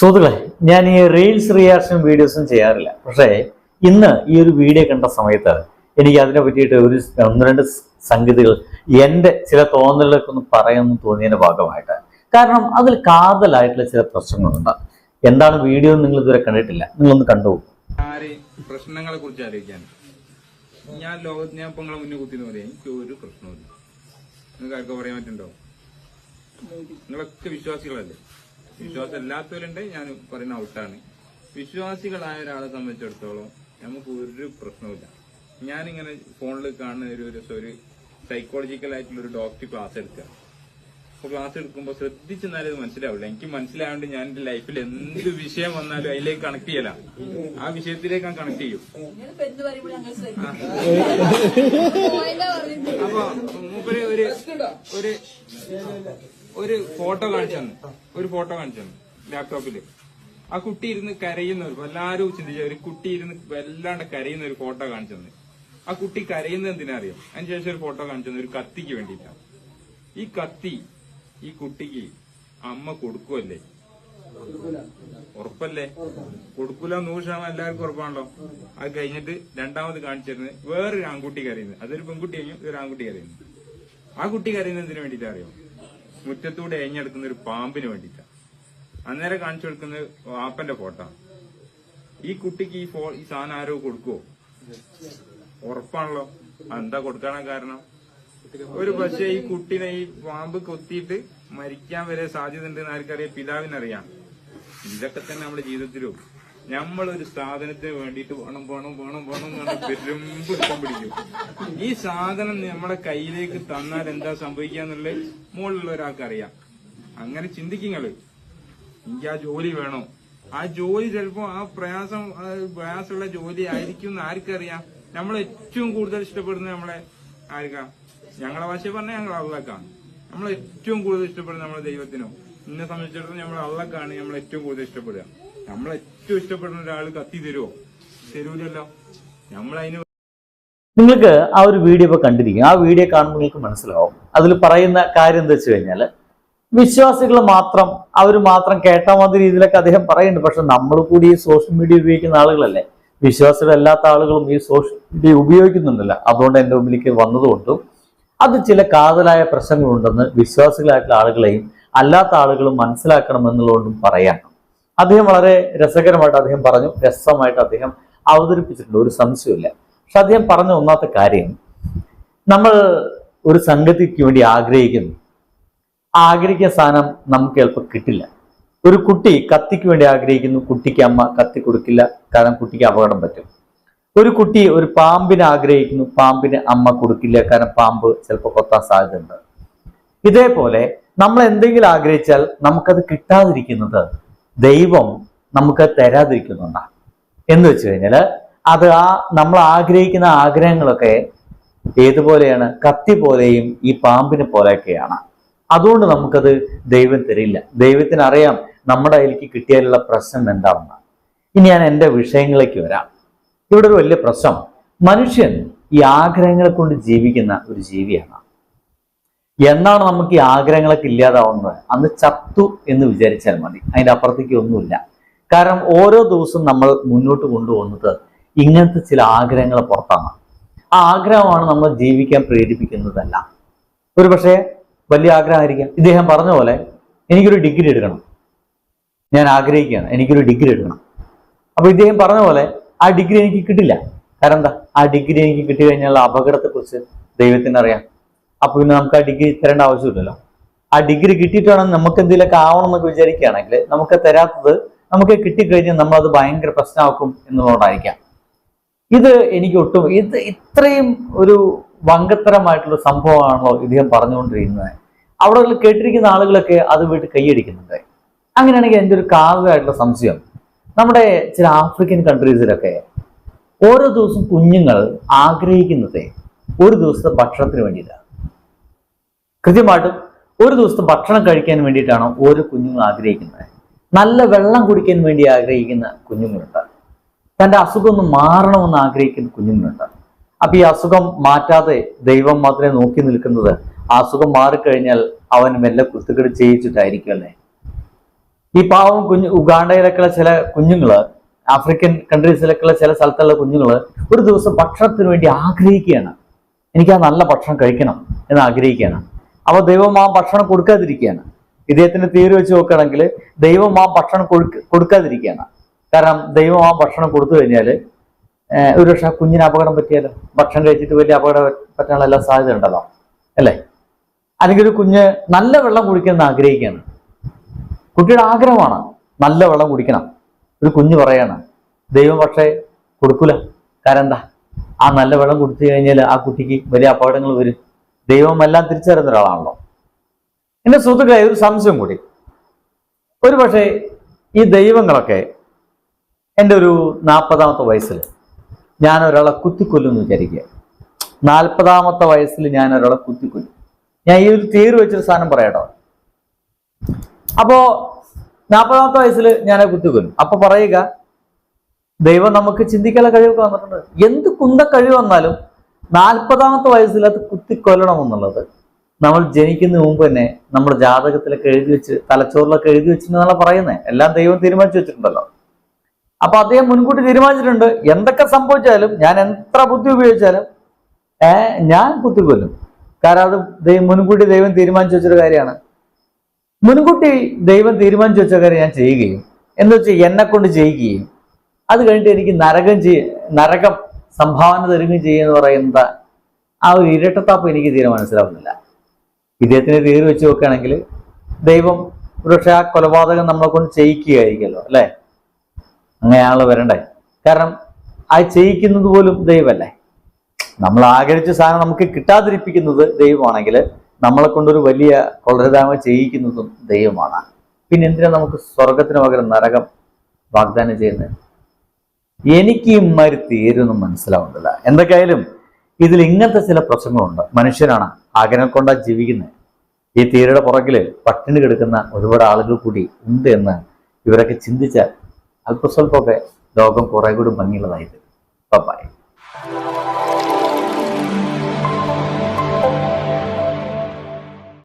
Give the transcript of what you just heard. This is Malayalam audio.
സുഹൃത്തുക്കളെ ഞാൻ ഈ റീൽസ് റിയാക്ഷൻ വീഡിയോസും ചെയ്യാറില്ല. പക്ഷേ ഇന്ന് ഈ ഒരു വീഡിയോ കണ്ട സമയത്ത് എനിക്ക് അതിനെ പറ്റിയിട്ട് ഒരു ഒന്ന് രണ്ട് സംഗതികൾ എന്റെ ചില തോന്നലുകളൊക്കെ ഒന്ന് പറയാമെന്ന് തോന്നിയതിന്റെ ഭാഗമായിട്ട്. കാരണം അതിൽ കാതലായിട്ടുള്ള ചില പ്രശ്നങ്ങളുണ്ട്. എന്താണ് വീഡിയോ നിങ്ങൾ ഇതുവരെ കണ്ടിട്ടില്ല? നിങ്ങളൊന്ന് കണ്ടു പ്രശ്നങ്ങളെ കുറിച്ച് ആലോചിക്കാൻ ഞാൻ ലോകത്ത് ഞാൻ ഇപ്പൊ നിങ്ങളെ മുന്നേ കുത്തിന്ന് പറയാം. എനിക്ക് ഒരു പ്രശ്നമില്ല നിങ്ങൾക്ക് ആർക്കും പറയാൻ പറ്റുണ്ടോ നിങ്ങളൊക്കെ വിശ്വാസികളല്ലേ? വിശ്വാസം ഇല്ലാത്തവരുണ്ട് ഞാൻ പറയുന്ന ഔട്ടാണ്. വിശ്വാസികളായ ഒരാളെ സംബന്ധിച്ചിടത്തോളം നമുക്ക് ഒരു പ്രശ്നവുമില്ല. ഞാനിങ്ങനെ ഫോണിൽ കാണുന്ന ഒരു ഒരു സൈക്കോളജിക്കൽ ആയിട്ടുള്ള ഒരു ഡോക്ടർ ക്ലാസ് എടുക്കുക. അപ്പൊ ക്ലാസ് എടുക്കുമ്പോൾ ശ്രദ്ധിച്ചെന്നാലും ഇത് മനസ്സിലാവില്ല എനിക്ക് മനസ്സിലായോണ്ട് ഞാൻ എന്റെ ലൈഫിൽ എന്ത് വിഷയം വന്നാലും അതിലേക്ക് കണക്ട് ചെയ്യല. ആ വിഷയത്തിലേക്ക് ഞാൻ കണക്ട് ചെയ്യും. അപ്പൊ മൂപ്പര് ഒരു ഒരു ഒരു ഫോട്ടോ കാണിച്ചു തന്നു. ഒരു ഫോട്ടോ കാണിച്ചു തന്നു ലാപ്ടോപ്പിൽ ആ കുട്ടി ഇരുന്ന് കരയുന്ന ഒരു എല്ലാരും ചിന്തിച്ച ഒരു കുട്ടി ഇരുന്ന് വല്ലാണ്ട് കരയുന്ന ഒരു ഫോട്ടോ കാണിച്ചു തന്നു. ആ കുട്ടി കരയുന്നത് എന്തിനാ അറിയാം? അതിനുശേഷം ഒരു ഫോട്ടോ കാണിച്ചു തന്നു. ഒരു കത്തിക്ക് വേണ്ടിയിട്ടാണ് ഈ കത്തി ഈ കുട്ടിക്ക് അമ്മ കൊടുക്കുമല്ലേ ഉറപ്പല്ലേ? കൊടുക്കൂല നൂറ് ശതമാനം എല്ലാവർക്കും ഉറപ്പാണല്ലോ. അത് കഴിഞ്ഞിട്ട് രണ്ടാമത് കാണിച്ചിരുന്നത് വേറൊരു ആൺകുട്ടി കരയുന്നത്. അതൊരു പെൺകുട്ടി കഴിഞ്ഞു ഇതൊരു ആൺകുട്ടി കരയുന്നത്. ആ കുട്ടി കരയുന്നത് എന്തിനു വേണ്ടിട്ടാ അറിയോ? മുറ്റത്തൂടെ എഞ്ഞെടുക്കുന്ന ഒരു പാമ്പിന് വേണ്ടിയിട്ടാണ് അന്നേരം കാണിച്ചു കൊടുക്കുന്ന വാപ്പന്റെ ഫോട്ടോ ഈ കുട്ടിക്ക് ഈ ഫോ ഈ സാധനം ആരോ കൊടുക്കുവോ? ഉറപ്പാണല്ലോ. എന്താ കൊടുക്കാനാ കാരണം? ഒരു പക്ഷേ ഈ കുട്ടിനെ ഈ പാമ്പ് കൊത്തിയിട്ട് മരിക്കാൻ വരെ സാധ്യത ഉണ്ടെന്ന് ആർക്കറിയാം? പിതാവിനറിയാം. ഇതൊക്കെ തന്നെ നമ്മുടെ ജീവിതത്തിലും. നമ്മളൊരു സാധനത്തിന് വേണ്ടിയിട്ട് വേണം വേണം വേണം വേണം എന്ന് പെരുമ്പിളിപ്പം പിടിക്കും. ഈ സാധനം നമ്മുടെ കയ്യിലേക്ക് തന്നാൽ എന്താ സംഭവിക്കാന്നുള്ളത് മുകളിലുള്ള ഒരാൾക്ക് അറിയാം അങ്ങനെ ചിന്തിക്കുങ്ങൾ എനിക്ക് ആ ജോലി വേണോ. ആ ജോലി ചിലപ്പോ ആ പ്രയാസം പ്രയാസമുള്ള ജോലി ആയിരിക്കും എന്ന് ആർക്കറിയാം? നമ്മൾ ഏറ്റവും കൂടുതൽ ഇഷ്ടപ്പെടുന്നത് നമ്മളെ ആർക്കാ? ഞങ്ങളെ ഭാഷ പറഞ്ഞാൽ ഞങ്ങൾ അള്ളക്കാണ്. നമ്മൾ ഏറ്റവും കൂടുതൽ ഇഷ്ടപ്പെടുന്നത് നമ്മളെ ദൈവത്തിനോ. എന്നെ സംബന്ധിച്ചിടത്തോളം നമ്മൾ അള്ളക്കാണ് നമ്മൾ ഏറ്റവും കൂടുതൽ ഇഷ്ടപ്പെടുക. നമ്മൾ ഏറ്റവും ഇഷ്ടപ്പെടുന്ന ഒരാൾ കത്തി തരുമോ തരൂലല്ലോ. നമ്മൾ അതിന് നിങ്ങൾക്ക് ആ ഒരു വീഡിയോ ഇപ്പൊ കണ്ടിരിക്കും. ആ വീഡിയോ കാണുമ്പോൾ നിങ്ങൾക്ക് മനസ്സിലാവും. അതിൽ പറയുന്ന കാര്യം എന്താ വെച്ച് കഴിഞ്ഞാൽ വിശ്വാസികൾ മാത്രം അവർ മാത്രം കേട്ടാ മതി രീതിയിലൊക്കെ അദ്ദേഹം പറയുന്നുണ്ട്. പക്ഷെ നമ്മൾ കൂടി ഈ സോഷ്യൽ മീഡിയ ഉപയോഗിക്കുന്ന ആളുകളല്ലേ? വിശ്വാസികളല്ലാത്ത ആളുകളും ഈ സോഷ്യൽ മീഡിയ ഉപയോഗിക്കുന്നുണ്ടല്ലോ. അതുകൊണ്ട് എന്റെ മുമ്പിലേക്ക് വന്നതുകൊണ്ടും അത് ചില കാതലായ പ്രശ്നങ്ങളുണ്ടെന്ന് വിശ്വാസികളായിട്ടുള്ള ആളുകളെയും അല്ലാത്ത ആളുകളും മനസ്സിലാക്കണമെന്നുള്ളതുകൊണ്ടും പറയാം. അദ്ദേഹം വളരെ രസകരമായിട്ട് അദ്ദേഹം പറഞ്ഞു രസമായിട്ട് അദ്ദേഹം അവതരിപ്പിച്ചിട്ടുണ്ട്. ഒരു സംശയമില്ല പക്ഷെ അദ്ദേഹം പറഞ്ഞ ഒന്നാമത്തെ കാര്യം നമ്മൾ ഒരു സംഗതിക്ക് വേണ്ടി ആഗ്രഹിക്കുന്നു. ആഗ്രഹിക്കുന്ന സാധനം നമുക്ക് എളുപ്പം കിട്ടില്ല. ഒരു കുട്ടി കത്തിക്ക് വേണ്ടി ആഗ്രഹിക്കുന്നു കുട്ടിക്ക് അമ്മ കത്തി കൊടുക്കില്ല കാരണം കുട്ടിക്ക് അപകടം പറ്റും. ഒരു കുട്ടി ഒരു പാമ്പിനെ ആഗ്രഹിക്കുന്നു പാമ്പിന് അമ്മ കൊടുക്കില്ല കാരണം പാമ്പ് ചിലപ്പോൾ കൊത്താൻ സാധ്യതയുണ്ട്. ഇതേപോലെ നമ്മൾ എന്തെങ്കിലും ആഗ്രഹിച്ചാൽ നമുക്കത് കിട്ടാതിരിക്കുന്നത് ദൈവം നമുക്ക് തരാതിരിക്കുന്നുണ്ടാണ് എന്ന് വെച്ച് കഴിഞ്ഞാൽ അത് ആ നമ്മൾ ആഗ്രഹിക്കുന്ന ആഗ്രഹങ്ങളൊക്കെ ഏതുപോലെയാണ് കത്തി പോലെയും ഈ പാമ്പിനെ പോലെയൊക്കെയാണ്. അതുകൊണ്ട് നമുക്കത് ദൈവം തരില്ല. ദൈവത്തിന് അറിയാം നമ്മുടെ അതിലേക്ക് കിട്ടിയാലുള്ള പ്രശ്നം എന്താണെന്ന്. ഇനി ഞാൻ എന്റെ വിഷയങ്ങളിലേക്ക് വരാം. ഇവിടെ ഒരു വലിയ പ്രശ്നം. മനുഷ്യൻ ഈ ആഗ്രഹങ്ങളെ കൊണ്ട് ജീവിക്കുന്ന ഒരു ജീവിയാണ്. എന്നാണ് നമുക്ക് ഈ ആഗ്രഹങ്ങളൊക്കെ ഇല്ലാതാവുന്നത്? അന്ന് ചത്തു എന്ന് വിചാരിച്ചാൽ മതി. അതിന്റെ അപ്പുറത്തേക്ക് ഒന്നുമില്ല. കാരണം ഓരോ ദിവസവും നമ്മൾ മുന്നോട്ട് കൊണ്ടുപോകുന്നത് ഇങ്ങനത്തെ ചില ആഗ്രഹങ്ങൾ പുറത്താണ്. ആ ആഗ്രഹമാണ് നമ്മൾ ജീവിക്കാൻ പ്രേരിപ്പിക്കുന്നതല്ല. ഒരു പക്ഷേ വലിയ ആഗ്രഹമായിരിക്കാം. ഇദ്ദേഹം പറഞ്ഞ പോലെ എനിക്കൊരു ഡിഗ്രി എടുക്കണം. ഞാൻ ആഗ്രഹിക്കുകയാണ്. എനിക്കൊരു ഡിഗ്രി എടുക്കണം. അപ്പൊ ഇദ്ദേഹം പറഞ്ഞ പോലെ ആ ഡിഗ്രി എനിക്ക് കിട്ടില്ല. കാരണം എന്താ? ആ ഡിഗ്രി എനിക്ക് കിട്ടി കഴിഞ്ഞാൽ അപകടത്തെക്കുറിച്ച് ദൈവത്തിന് അറിയാം അപ്പൊ പിന്നെ നമുക്ക് ആ ഡിഗ്രി തരേണ്ട ആവശ്യമില്ലല്ലോ. ആ ഡിഗ്രി കിട്ടിയിട്ടാണ് നമുക്ക് എന്തെങ്കിലുമൊക്കെ ആവണം എന്നൊക്കെ വിചാരിക്കുകയാണെങ്കിൽ നമുക്ക് തരാത്തത് നമുക്ക് കിട്ടിക്കഴിഞ്ഞാൽ നമ്മൾ അത് ഭയങ്കര പ്രശ്നമാക്കും എന്നുള്ളതുകൊണ്ടായിരിക്കാം ഇത് എനിക്ക് ഒട്ടും ഇത് ഇത്രയും ഒരു വങ്കത്തരമായിട്ടുള്ള സംഭവമാണല്ലോ ഇദ്ദേഹം പറഞ്ഞുകൊണ്ടിരിക്കുന്നത്. അവിടെ കേട്ടിരിക്കുന്ന ആളുകളൊക്കെ അത് വീട്ടിൽ കൈയടിക്കുന്നുണ്ട്. അങ്ങനെയാണെങ്കിൽ എന്റെ ഒരു കാവ്യമായിട്ടുള്ള സംശയം. നമ്മുടെ ചില ആഫ്രിക്കൻ കൺട്രീസിലൊക്കെ ഓരോ ദിവസം കുഞ്ഞുങ്ങൾ ആഗ്രഹിക്കുന്നത് ഒരു ദിവസത്തെ ഭക്ഷണത്തിന് വേണ്ടിയിട്ടാണ്. കൃത്യമായിട്ടും ഒരു ദിവസത്തെ ഭക്ഷണം കഴിക്കാൻ വേണ്ടിയിട്ടാണ് ഓരോ കുഞ്ഞുങ്ങൾ ആഗ്രഹിക്കുന്നത്. നല്ല വെള്ളം കുടിക്കാൻ വേണ്ടി ആഗ്രഹിക്കുന്ന കുഞ്ഞുങ്ങളുണ്ട്. തന്റെ അസുഖം ഒന്ന് മാറണമെന്ന് ആഗ്രഹിക്കുന്ന കുഞ്ഞുങ്ങളുണ്ട്. അപ്പൊ ഈ അസുഖം മാറ്റാതെ ദൈവം മാത്രമേ നോക്കി നിൽക്കുന്നത്. ആ അസുഖം മാറിക്കഴിഞ്ഞാൽ അവൻ മെല്ലെ കുത്തുകെട്ട് ചെയ്യിച്ചിട്ടായിരിക്കും അല്ലേ? ഈ പാവം കുഞ്ഞു ഉഗാണ്ടയിലൊക്കെയുള്ള ചില കുഞ്ഞുങ്ങൾ ആഫ്രിക്കൻ കൺട്രീസിലൊക്കെയുള്ള ചില സ്ഥലത്തുള്ള കുഞ്ഞുങ്ങൾ ഒരു ദിവസം ഭക്ഷണത്തിന് വേണ്ടി ആഗ്രഹിക്കുകയാണ്. എനിക്ക് ആ നല്ല ഭക്ഷണം കഴിക്കണം എന്ന് ആഗ്രഹിക്കുകയാണ്. അപ്പോൾ ദൈവം ആ ഭക്ഷണം കൊടുക്കാതിരിക്കുകയാണ്. ഇദ്ദേഹത്തിന്റെ തീര് വെച്ച് നോക്കുകയാണെങ്കിൽ ദൈവം ആ ഭക്ഷണം കൊടുക്ക കൊടുക്കാതിരിക്കുകയാണ്. കാരണം ദൈവം ആ ഭക്ഷണം കൊടുത്തു കഴിഞ്ഞാൽ ഒരു പക്ഷെ കുഞ്ഞിന് അപകടം പറ്റിയാലോ? ഭക്ഷണം കഴിച്ചിട്ട് വലിയ അപകടം പറ്റാനുള്ള എല്ലാ സാധ്യത ഉണ്ടല്ലോ അല്ലേ? അല്ലെങ്കിൽ ഒരു കുഞ്ഞ് നല്ല വെള്ളം കുടിക്കണം ആഗ്രഹിക്കുകയാണ്. കുട്ടിയുടെ ആഗ്രഹമാണ് നല്ല വെള്ളം കുടിക്കണം. ഒരു കുഞ്ഞ് പറയാണ് ദൈവം പക്ഷേ കൊടുക്കൂല. കാരണം എന്താ ആ നല്ല വെള്ളം കുടിച്ചു കഴിഞ്ഞാൽ ആ കുട്ടിക്ക് വലിയ അപകടങ്ങൾ വരും. ദൈവം എല്ലാം തിരിച്ചറിയുന്ന ഒരാളാണല്ലോ. എന്റെ സുഹൃത്തുക്കളെ ഒരു സംശയം കൂടി. ഒരു പക്ഷേ ഈ ദൈവങ്ങളൊക്കെ എന്റെ ഒരു നാൽപ്പതാമത്തെ വയസ്സിൽ ഞാൻ ഒരാളെ കുത്തിക്കൊല്ലും എന്ന് വിചാരിക്കുക. നാൽപ്പതാമത്തെ വയസ്സിൽ ഞാൻ ഒരാളെ കുത്തിക്കൊല്ലും. ഞാൻ ഈ ഒരു തീര് വെച്ചൊരു സാധനം പറയാട്ടോ. അപ്പോ നാൽപ്പതാമത്തെ വയസ്സിൽ ഞാൻ കുത്തിക്കൊല്ലും. അപ്പൊ പറയുക ദൈവം നമുക്ക് ചിന്തിക്കാനുള്ള കഴിവൊക്കെ വന്നിട്ടുണ്ട്. എന്ത് കുന്ത കഴിവ് വന്നാലും നാൽപ്പതാമത്തെ വയസ്സിൽ അത് കുത്തിക്കൊല്ലണം എന്നുള്ളത് നമ്മൾ ജനിക്കുന്ന മുമ്പ് തന്നെ നമ്മുടെ ജാതകത്തിലൊക്കെ എഴുതി വെച്ച് തലച്ചോറിലൊക്കെ എഴുതി വെച്ചിട്ടുണ്ടെന്നാണ് പറയുന്നത് എല്ലാം ദൈവം തീരുമാനിച്ചു വെച്ചിട്ടുണ്ടല്ലോ. അപ്പൊ അദ്ദേഹം മുൻകൂട്ടി തീരുമാനിച്ചിട്ടുണ്ട്. എന്തൊക്കെ സംഭവിച്ചാലും ഞാൻ എത്ര ബുദ്ധി ഉപയോഗിച്ചാലും ഏഹ് ഞാൻ കുത്തിക്കൊല്ലും. കാരണം അത് മുൻകൂട്ടി ദൈവം തീരുമാനിച്ചു വെച്ചൊരു കാര്യമാണ്. മുൻകൂട്ടി ദൈവം തീരുമാനിച്ചു വെച്ച കാര്യം ഞാൻ ചെയ്യുകയും എന്ന് വെച്ചാൽ എന്നെ കൊണ്ട് ചെയ്യുകയും അത് കഴിഞ്ഞിട്ട് എനിക്ക് നരകം ചെയ്യ നരകം സംഭാവന തരുകയും ചെയ്യുമെന്ന് പറയുന്ന ആ ഒരു ഇരട്ടത്താപ്പ് എനിക്ക് തീരെ മനസ്സിലാവുന്നില്ല. ഇദ്ദേഹത്തിന് തീരെ വെച്ച് നോക്കുകയാണെങ്കിൽ ദൈവം ഒരുപക്ഷെ ആ കൊലപാതകം നമ്മളെ കൊണ്ട് ചെയ്യിക്കുകയായിരിക്കുമല്ലോ അല്ലേ? അങ്ങനെയാണല്ലോ വരണ്ടേ. കാരണം ആ ചെയ്യിക്കുന്നത് പോലും ദൈവമല്ലേ? നമ്മൾ ആഗ്രഹിച്ച സാധനം നമുക്ക് കിട്ടാതിരിപ്പിക്കുന്നത് ദൈവമാണെങ്കിൽ നമ്മളെ കൊണ്ടൊരു വലിയ കൊള്ളരുതാമ ചെയ്യിക്കുന്നതും ദൈവമാണ്. പിന്നെ എന്തിനാ നമുക്ക് സ്വർഗത്തിന് പകരം നരകം വാഗ്ദാനം ചെയ്യുന്നത്? എനിക്ക് ഇമ്മാരി തീരൊന്നും മനസ്സിലാവുന്നില്ല. എന്തൊക്കെയായാലും ഇതിൽ ഇങ്ങനത്തെ ചില പ്രശ്നങ്ങളുണ്ട്. മനുഷ്യരാണ് ആഗ്രഹം കൊണ്ടാ ജീവിക്കുന്നത്. ഈ തീരയുടെ പുറകിൽ പട്ടിണി കിടക്കുന്ന ഒരുപാട് ആളുകൾ കൂടി ഉണ്ട് എന്ന് ഇവരൊക്കെ ചിന്തിച്ചാൽ അല്പസ്വല്പമൊക്കെ ലോകം കുറെ കൂടി ഭംഗിയുള്ളതായിട്ട്. ബൈ